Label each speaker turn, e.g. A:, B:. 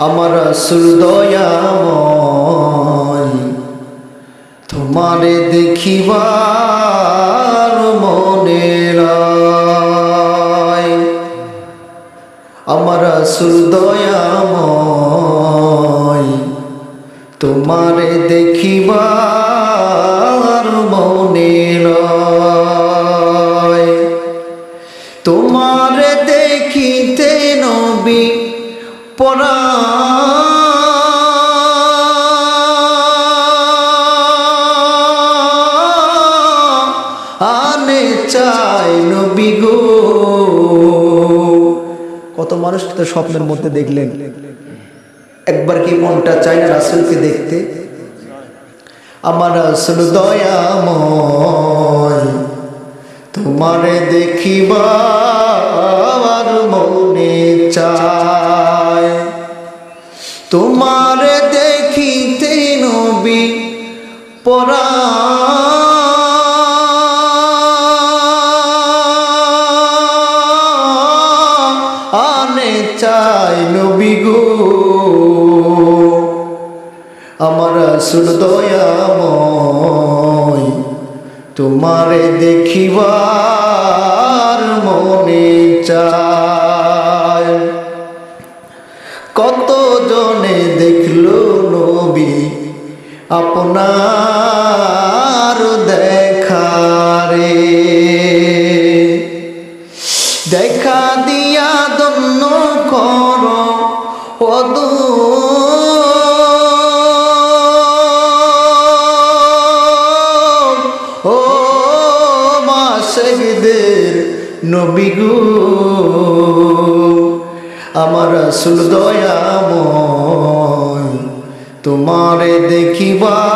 A: আমার রসুল দয়াময় তোমারে দেখিবার মনে আমার রসুল দয়াময় তোমারে দেখিবার আনে চাই নবী গো। কত মানুষ তো স্বপ্নের মধ্যে দেখলেন। একবার কি মনটা চাই না রাসুলকে দেখতে? আমার রাসুল দয়াময়, তোমারে দেখিবার তোমারে দেখিতে নবী পরা আনে চাই নবী গো। আমার সুর দয়াময় তোমারে দেখিবার আপনার দেখারে দেখা দিয়া দন্য কর অদু আমার রসুল দয়াময়। তোমারে দেখিবার